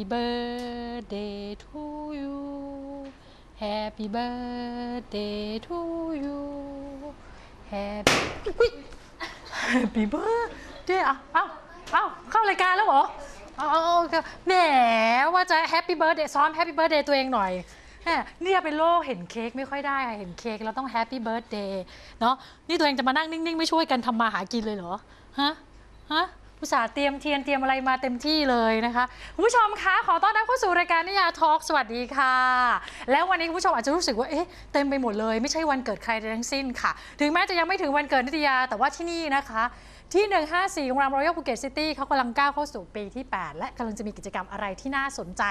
Happy birthday to you Happy birthday to you Happy อุ๊ย Happy birthday อะเอ้าเอ้าเข้ารายการแล้วเหรอเอาเอาเอาแหมว่าจะ Happy birthday ซ้อม Happy birthday ตัวเองหน่อยแหมเนี่ยเป็นโรคเห็นเค้กไม่ค่อยได้อะเห็นเค้กแล้วต้อง Happy birthday เนาะนี่ตัวเองจะมานั่งนิ่ง ๆ ไม่ช่วยกันทำมาหากินเลยเหรอ ฮะ ฮะ อุตส่าเตรียมเทียนเตรียมอะไรมาเต็มที่เลยนะคะคุณผู้ชมคะขอต้อนรับเข้าสู่รายการนิยาทอล์กสวัสดีค่ะ แล้ววันนี้คุณผู้ชมอาจจะรู้สึกว่าเอ๊ะเต็มไปหมดเลย ไม่ใช่วันเกิดใครใดทั้งสิ้นค่ะ ถึงแม้จะยังไม่ถึงวันเกิดนิตยาแต่ว่าที่นี่นะคะที่ 154 โรงแรมรอยัลภูเก็ตซิตี้เขากำลังก้าวเข้าสู่ปีที่ 8 และกำลังจะมีกิจกรรมอะไรที่น่าสนใจ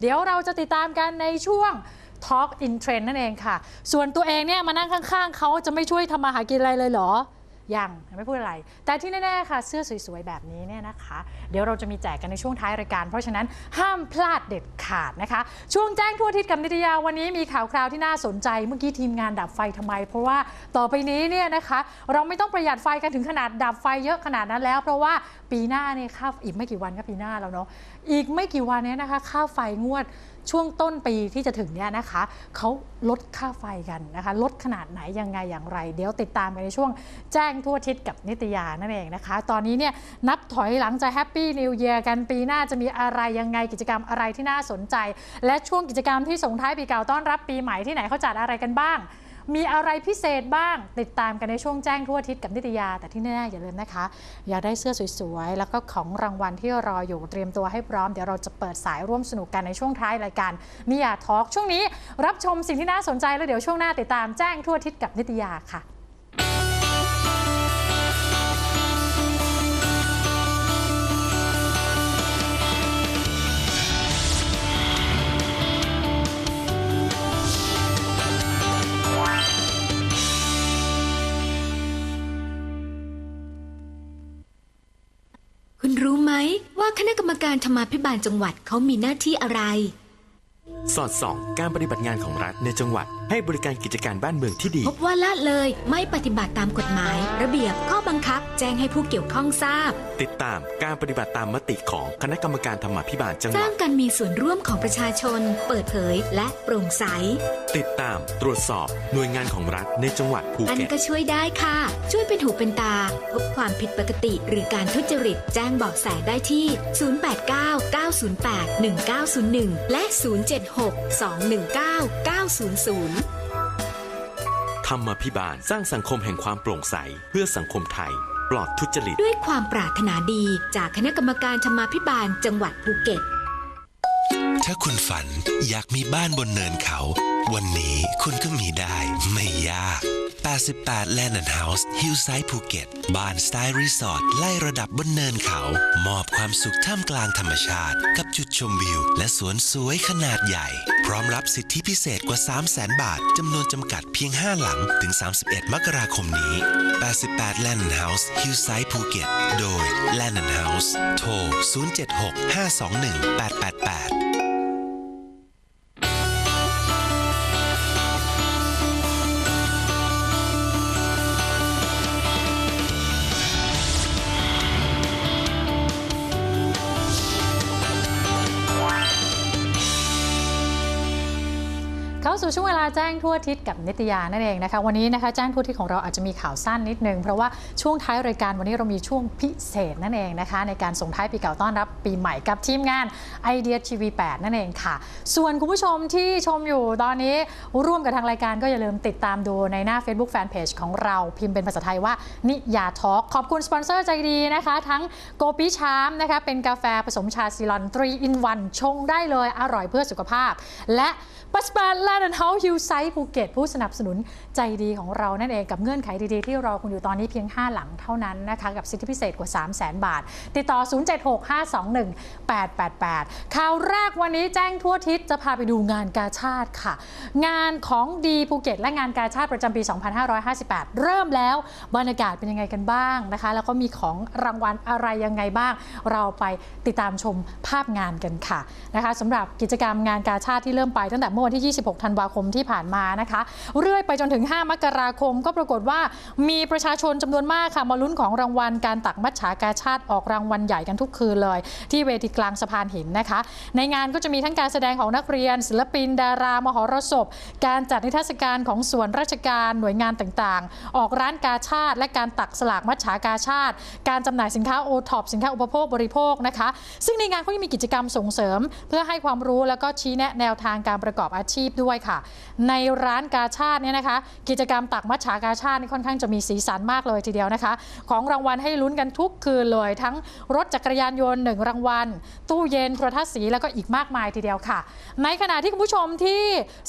เดี๋ยวเราจะติดตามกันในช่วง Talk in Trend นั่นเองค่ะ ส่วนตัวเองเนี่ยมานั่งข้างๆ เขาจะไม่ช่วยทำมาหากินอะไรเลยเหรอ ยังไม่พูดอะไร แต่ที่แน่ๆค่ะเสื้อสวยๆแบบนี้เนี่ยนะคะ เดี๋ยวเราจะมีแจกกันในช่วงท้ายรายการ เพราะฉะนั้นห้ามพลาดเด็ดขาดนะคะ ช่วงแจ้งทั่วทิศกับนิตยาวันนี้มีข่าวคราวที่น่าสนใจ เมื่อกี้ทีมงานดับไฟทำไม เพราะว่าต่อไปนี้เนี่ยนะคะ เราไม่ต้องประหยัดไฟกันถึงขนาดดับไฟเยอะขนาดนั้นแล้ว เพราะว่าปีหน้าเนี่ยค่าอีกไม่กี่วันก็ปีหน้าแล้วเนาะอีกไม่กี่วันเนี้นะคะ ค่าไฟงวด ช่วงต้นปีที่จะถึงเนี่ยนะคะเขาลดค่าไฟกันนะคะ ลดขนาดไหนยังไงอย่างไร เดี๋ยวติดตามกันในช่วงแจ้งทั่วทิศกับนิตยานั่นเองนะคะ ตอนนี้เนี่ยนับถอยหลังจะแฮปปี้นิว e ย r กันปีหน้าจะมีอะไรยังไงกิจกรรมอะไรที่น่าสนใจ และช่วงกิจกรรมที่ส่งท้ายปีเก่าต้อนรับปีใหม่ที่ไหนเขาจัดอะไรกันบ้าง มีอะไรพิเศษบ้าง ติดตามกันในช่วงแจ้งทั่วอาทิศกับนิตยา แต่ที่แน่ๆอย่าลืมนะคะ อยากได้เสื้อสวยๆ แล้วก็ของรางวัลที่รออยู่เตรียมตัวให้พร้อม เดี๋ยวเราจะเปิดสายร่วมสนุกกันในช่วงท้ายรายการนิยาทอล์กช่วงนี้ รับชมสิ่งที่น่าสนใจแล้วเดี๋ยวช่วงหน้าติดตามแจ้งทั่วอาทิศกับนิตยาค่ะ ว่าคณะกรรมการธรรมาภิบาลจังหวัดเขามีหน้าที่อะไร สอดส่องการปฏิบัติงานของรัฐในจังหวัดให้บริการกิจการบ้านเมืองที่ดี พบว่าละเลยไม่ปฏิบัติตามกฎหมาย ระเบียบข้อบังคับ แจ้งให้ผู้เกี่ยวข้องทราบ ติดตามการปฏิบัติตามมติของคณะกรรมการธรรมาภิบาลจังหสวัร้าด งการมีส่วนร่วมของประชาชน เปิดเผยและโปร่งใส ติดตามตรวจสอบหน่วยงานของรัฐในจังหวัดภูอันเก็ต ก็ช่วยได้ค่ะ ช่วยเป็นหูเป็นตา พบความผิดปกติหรือการทุจริต แจ้งเบาะแสได้ที่ 089-908-1901 และ 076-219-900 ธรรมาภิบาลสร้างสังคมแห่งความโปร่งใส เพื่อสังคมไทย ปลอดทุจริต ด้วยความปรารถนาดีจากคณะกรรมการธรรมาภิบาลจังหวัดภูเก็ต ถ้าคุณฝันอยากมีบ้านบนเนินเขา วันนี้คุณก็มีได้ไม่ยาก 88 Land and House Hillside ภูเก็ตบ้านสไตล์รีสอร์ทไล่ระดับบนเนินเขา มอบความสุขท่ามกลางธรรมชาติ กับจุดชมวิว และสวนสวยขนาดใหญ่ พร้อมรับสิทธิพิเศษกว่า 300,000บาทจำนวนจำกัดเพียง 5 หลังถึง 31 มกราคมนี้ 88 Land and House Hillside ภูเก็ตโดย l and House โทร 076 521 888าสู่ช่วงเวลาแจ้งทั่วทิศกับนิตยานั่นเองนะคะวันนี้นะคะแจ้งทั่วทิศของเราอาจจะมีข่าวสั้นนิดนึง เพราะว่าช่วงท้ายรายการวันนี้เรามีช่วงพิเศษนั่นเองนะคะ ในการส่งท้ายปีเก่าต้อนรับปีใหม่กับทีมงานไอเดียทีวี8นั่นเองค่ะ ส่วนคุณผู้ชมที่ชมอยู่ตอนนี้ร่วมกับทางรายการก็อย่าลืมติดตามดูในหน้า Facebook Fanpage ของเราพิมพ์เป็นภาษาไทยว่านิยาทอล์กขอบคุณสปอนเซอร์ใจดีนะคะ ทั้งโกปิชามนะคะเป็นกาแฟผสมชาซีลอน3 in 1ชงได้เลยอร่อยเพื่อสุขภาพ และปัสปาแลนด์เฮาส์ฮิลไซต์ภูเก็ตผู้สนับสนุนใจดีของเรานั่นเองกับเงื่อนไขดีๆ ที่รอคุณอยู่ตอนนี้เพียง 5 หลังเท่านั้นนะคะกับสิทธิพิเศษกว่า 3 0 0 0 0 0 บาท ติดต่อ 076521888 ข่าวแรกวันนี้แจ้งทั่วทิศจะพาไปดูงานกาชาติค่ะ งานของดีภูเก็ต และงานกาชาติประจำปี 2558 เริ่มแล้วบรรยากาศเป็นยังไงกันบ้างนะคะ แล้วก็มีของรางวัลอะไรยังไงบ้าง เราไปติดตามชมภาพงานกันค่ะนะคะสำหรับกิจกรรมงานกาชาติที่เริ่มไปตั้งแต่เมื่อวันที่ 26 ธันวาคมที่ผ่านมานะคะ เรื่อยไปจนถึง 5 มกราคม ก็ปรากฏว่ามีประชาชนจำนวนมากค่ะมาลุ้นของรางวัลการตักมัจฉากาชาติออกรางวัลใหญ่กันทุกคืนเลย ที่เวทีกลางสะพานหินนะคะ ในงานก็จะมีทั้งการแสดงของนักเรียน ศิลปิน ดารามหรสพ การจัดนิทรรศการของส่วนราชการหน่วยงานต่างๆ ออกร้านกาชาติ และการตักสลากมัจฉากาชาติ การจำหน่ายสินค้าโอท็อปสินค้าอุปโภคบริโภคนะคะ ซึ่งในงานก็ยังมีกิจกรรมส่งเสริม เพื่อให้ความรู้แล้วก็ชี้แนะแนวทางการประกอบอาชีพด้วยค่ะ ในร้านกาชาติเนี่ยนะคะ กิจกรรมตักมัจฉากาชาติค่อนข้างจะมีสีสันมากเลยทีเดียวนะคะ ของรางวัลให้ลุ้นกันทุกคืนเลย ทั้งรถจักรยานยนต์หนึ่งรางวัล ตู้เย็นโทรทัศน์สีแล้วก็อีกมากมายทีเดียวค่ะ ในขณะที่คุณผู้ชมที่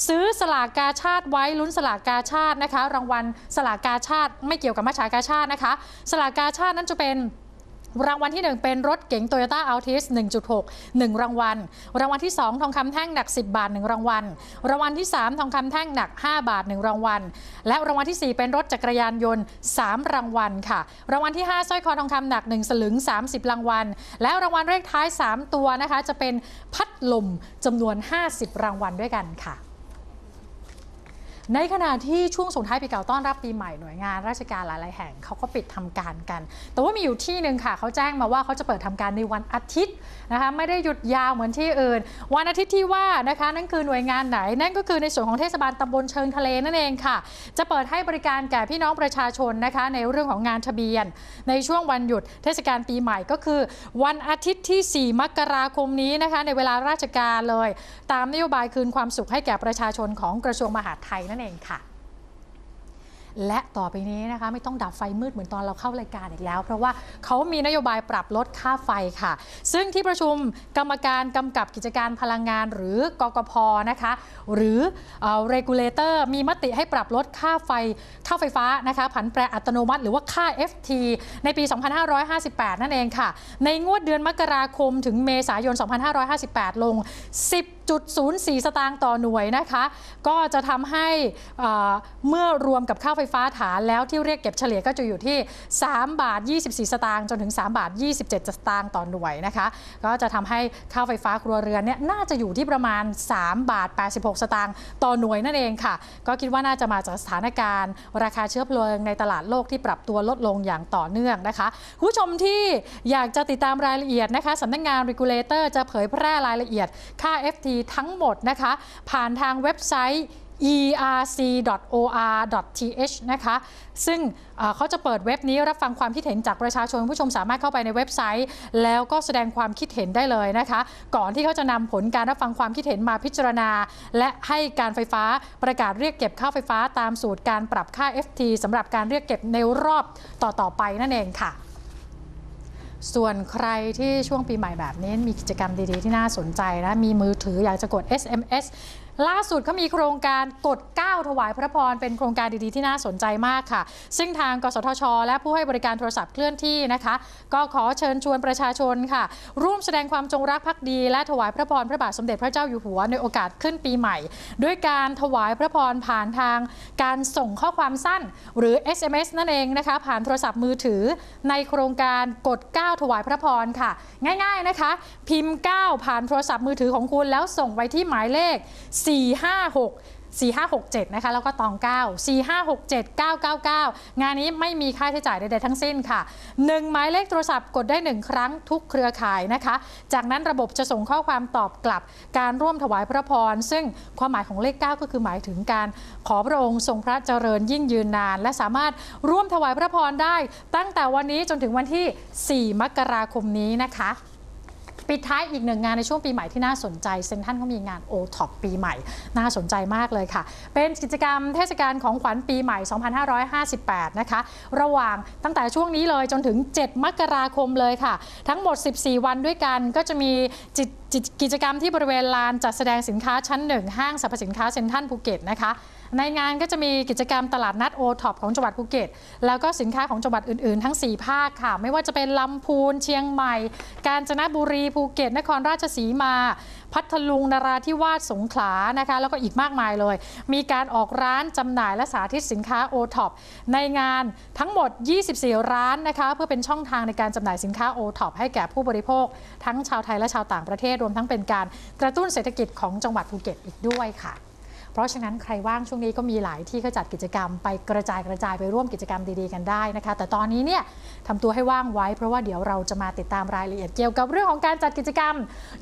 ซื้อสลากกาชาติไว้ลุ้นสลากกาชาตินะคะ รางวัลสลากกาชาติไม่เกี่ยวกับมัจฉากาชาตินะคะ สลากกาชาตินั้นจะเป็น รางวัลที่ 1 เป็นรถเก๋ง Toyota Altis 1.6 1 รางวัล รางวัลที่ 2 ทองคำแท่งหนัก 10 บาท 1 รางวัล รางวัลที่ 3 ทองคำแท่งหนัก 5 บาท 1 รางวัล และรางวัลที่ 4 เป็นรถจักรยานยนต์ 3 รางวัลค่ะ รางวัลที่ 5สร้อยคอทองคำหนัก 1 สลึง 30 รางวัล และรางวัลเลขท้าย 3 ตัวนะคะ จะเป็นพัดลมจำนวน 50 รางวัลด้วยกันค่ะ ในขณะที่ช่วงส่งท้ายปีเก่าต้อนรับปีใหม่หน่วยงาน ราชการหลาย ๆ แห่งเขาก็ปิดทำการกัน แต่ว่ามีอยู่ที่หนึ่งค่ะเขาแจ้งมาว่าเขาจะเปิดทำการในวันอาทิตย์นะคะไม่ได้หยุดยาวเหมือนที่อื่น วันอาทิตย์ที่ว่านะคะนั่นคือหน่วยงานไหน นั่นก็คือในส่วนของเทศบาลตำบลเชิงทะเลนั่นเองค่ะ จะเปิดให้บริการแก่พี่น้องประชาชนนะคะในเรื่องของงานทะเบียน ในช่วงวันหยุดเทศกาลปีใหม่ก็คือ วันอาทิตย์ที่ 4 มกราคมนี้นะคะในเวลาราชการเลย ตามนโยบายคืนความสุขให้แก่ประชาชนของกระทรวงมหาดไทยนั่นเองค่ะ และต่อไปนี้นะคะไม่ต้องดับไฟมืดเหมือนตอนเราเข้ารายการอีกแล้ว เพราะว่าเขามีนโยบายปรับลดค่าไฟค่ะ ซึ่งที่ประชุมกรรมการกำกับกิจการพลังงานหรือกกพนะคะ หรือเอ่อ regulator มีมติให้ปรับลดค่าไฟค่าไฟฟ้านะคะ ผันแปรอัตโนมัติหรือว่าค่า FT ในปี 2558 นั่นเองค่ะ ในงวดเดือนมกราคมถึงเมษายน 2558 ลง 10 10.04 สตางค์ต่อหน่วยนะคะ ก็จะทำให้เมื่อรวมกับค่าไฟฟ้าฐานแล้วที่เรียกเก็บเฉลี่ยก็จะอยู่ที่ 3 บาท 24 สตางค์จนถึง 3 บาท 27 สตางค์ต่อหน่วยนะคะ ก็จะทำให้ค่าไฟฟ้าครัวเรือนเนี่ยน่าจะอยู่ที่ประมาณ 3 บาท 86 สตางค์ต่อหน่วยนั่นเองค่ะ ก็คิดว่าน่าจะมาจากสถานการณ์ ราคาเชื้อเพลิงในตลาดโลกที่ปรับตัวลดลงอย่างต่อเนื่องนะคะผู้ชมที่อยากจะติดตามรายละเอียดนะคะสำนักงาน regulator จะเผยแพร่รายละเอียดค่า FT ทั้งหมดนะคะ ผ่านทางเว็บไซต์ erc.or.th นะคะ ซึ่งเขาจะเปิดเว็บนี้รับฟังความคิดเห็นจากประชาชนผู้ชมสามารถเข้าไปในเว็บไซต์ แล้วก็แสดงความคิดเห็นได้เลยนะคะ ก่อนที่เขาจะนำผลการรับฟังความคิดเห็นมาพิจารณา และให้การไฟฟ้าประกาศเรียกเก็บค่าไฟฟ้าตามสูตรการปรับค่า FT สำหรับการเรียกเก็บในรอบต่อๆไปนั่นเองค่ะ ส่วนใครที่ช่วงปีใหม่แบบนี้มีกิจกรรมดี ๆ ที่น่าสนใจนะ มีมือถืออยากจะกด SMS ล่าสุดเขามีโครงการกด9ถวายพระพรเป็นโครงการดีๆที่น่าสนใจมากค่ะ ซึ่งทางกสทช และผู้ให้บริการโทรศัพท์เคลื่อนที่นะคะ ก็ขอเชิญชวนประชาชนค่ะ ร่วมแสดงความจงรักภักดี และถวายพระพรพระบาทสมเด็จพระเจ้าอยู่หัวในโอกาสขึ้นปีใหม่ ด้วยการถวายพระพรผ่านทางการส่งข้อความสั้น หรือ SMS นั่นเองนะคะ ผ่านโทรศัพท์มือถือ ในโครงการกด9ถวายพระพรค่ะ ง่าย ๆนะคะ พิมพ์ 9 ผ่านโทรศัพท์มือถือของคุณแล้วส่งไว้ที่หมายเลข456 4567 นะคะ แล้วก็ตอง 9 4567 999 งานนี้ไม่มีค่าใช้จ่ายใด ๆ ทั้งสิ้นค่ะ 1 หมายเลขโทรศัพท์กดได้ 1 ครั้งทุกเครือข่ายนะคะ จากนั้นระบบจะส่งข้อความตอบกลับ การร่วมถวายพระพร ซึ่งความหมายของเลข 9 ก็คือหมายถึงการขอพระองค์ทรงพระเจริญยิ่งยืนนาน และสามารถร่วมถวายพระพรได้ ตั้งแต่วันนี้จนถึงวันที่ 4 มกราคมนี้นะคะ ปิดท้ายอีกหนึ่งงานในช่วงปีใหม่ที่น่าสนใจเซนทันเขามีงาน o t o p ปีใหม่ น่าสนใจมากเลยค่ะ เป็นกิจกรรมเทศกาลของขวัญปีใหม่ 2558 นะคะ ระหว่างตั้งแต่ช่วงนี้เลยจนถึง 7 มกราคมเลยค่ะ ทั้งหมด 14 วันด้วยกันก็จะมีจิตจิตกิจกรรมที่บริเวณลานจัดแสดงสินค้าชั้นหนึ่งห้างสรรพสินค้าเซ็นทรัลภูเก็ตนะคะ ในงานก็จะมีกิจกรรมตลาดนัดโอท็อปของจังหวัดภูเก็ต แล้วก็สินค้าของจังหวัดอื่นๆ ทั้ง 4 ภาคค่ะ ไม่ว่าจะเป็นลำพูนเชียงใหม่ กาญจนบุรีภูเก็ต นครราชสีมา พัทลุงนราธิวาสสงขลานะคะ แล้วก็อีกมากมายเลย มีการออกร้านจำหน่ายและสาธิตสินค้าโอท็อปในงานทั้งหมด 24 ร้านนะคะ เพื่อเป็นช่องทางในการจำหน่ายสินค้าโอท็อปให้แก่ผู้บริโภค ทั้งชาวไทยและชาวต่างประเทศรวมทั้งเป็นการกระตุ้นเศรษฐกิจของจังหวัดภูเก็ตอีกด้วยค่ะ เพราะฉะนั้นใครว่างช่วงนี้ก็มีหลายที่เขาจัดกิจกรรมไปกระจายกระจายไปร่วมกิจกรรมดีๆกันได้นะคะ แต่ตอนนี้เนี่ยทำตัวให้ว่างไว้ เพราะว่าเดี๋ยวเราจะมาติดตามรายละเอียดเกี่ยวกับเรื่องของการจัดกิจกรรม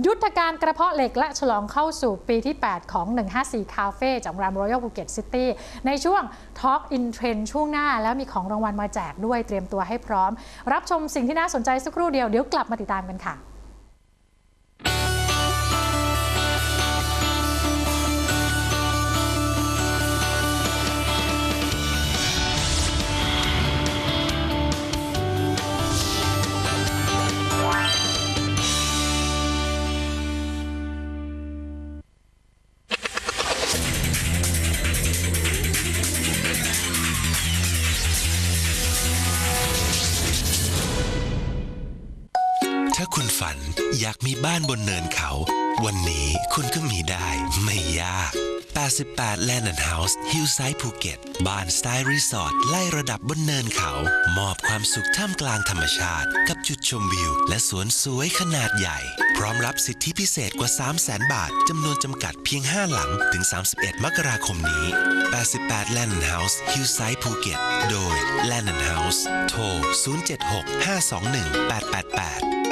ยุทธการกระเพาะเหล็กและฉลองเข้าสู่ปีที่ 8 ของ 154 Cafe จากโรงแรม Royal Phuket City ในช่วง Talk in Trend ช่วงหน้า แล้วมีของรางวัลมาแจกด้วยเตรียมตัวให้พร้อม รับชมสิ่งที่น่าสนใจสักครู่เดียวเดี๋ยวกลับมาติดตามกันค่ะากมีบ้านบนเนินเขา วันนี้คุณก็มีได้ไม่ยาก 88 Land and House Hillside ภูเก็ต บ้านสไตล์รีสอร์ทไล่ระดับบนเนินเขา มอบความสุขท่ามกลางธรรมชาติ กับจุดชมวิว และสวนสวยขนาดใหญ่ พร้อมรับสิทธิพิเศษกว่า 300,000 บาท จำนวนจำกัดเพียง 5 หลัง ถึง 31 มกราคมนี้ 88 Land and House Hillside ภูเก็ต โดย Land and House โทร 076 521 888